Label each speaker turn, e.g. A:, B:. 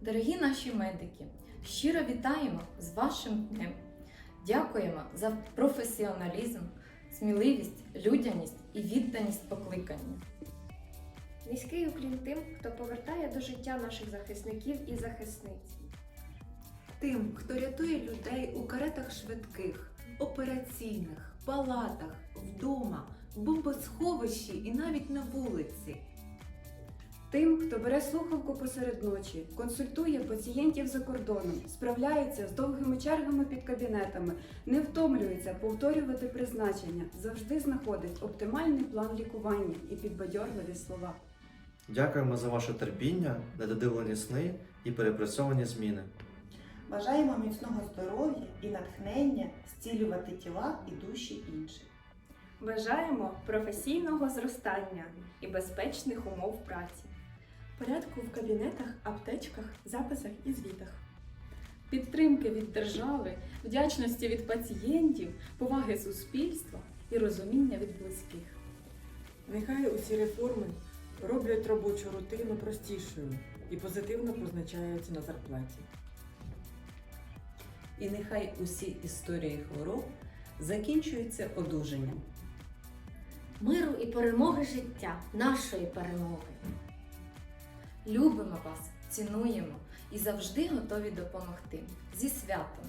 A: Дорогі наші медики, щиро вітаємо з вашим днем. Дякуємо за професіоналізм, сміливість, людяність і відданість покликанню.
B: Низький уклін тим, хто повертає до життя наших захисників і захисниць.
C: Тим, хто рятує людей у каретах швидких, операційних, палатах, вдома, в бомбосховищі і навіть на вулиці.
D: Тим, хто бере слухавку посеред ночі, консультує пацієнтів за кордоном, справляється з довгими чергами під кабінетами, не втомлюється повторювати призначення, завжди знаходить оптимальний план лікування і підбадьорливі слова.
E: Дякуємо за ваше терпіння, недодивлені сни і перепрацьовані зміни.
F: Бажаємо міцного здоров'я і натхнення зцілювати тіла і душі інших.
G: Бажаємо професійного зростання і безпечних умов праці.
H: Порядку в кабінетах, аптечках, записах і звітах.
I: підтримки від держави, вдячності від пацієнтів, поваги суспільства і розуміння від близьких.
J: Нехай усі реформи роблять робочу рутину простішою і позитивно позначаються на зарплаті.
C: І нехай усі історії хвороб закінчуються одужанням.
K: миру і перемоги життя, нашої перемоги.
A: Любимо вас, цінуємо і завжди готові допомогти. Зі святом!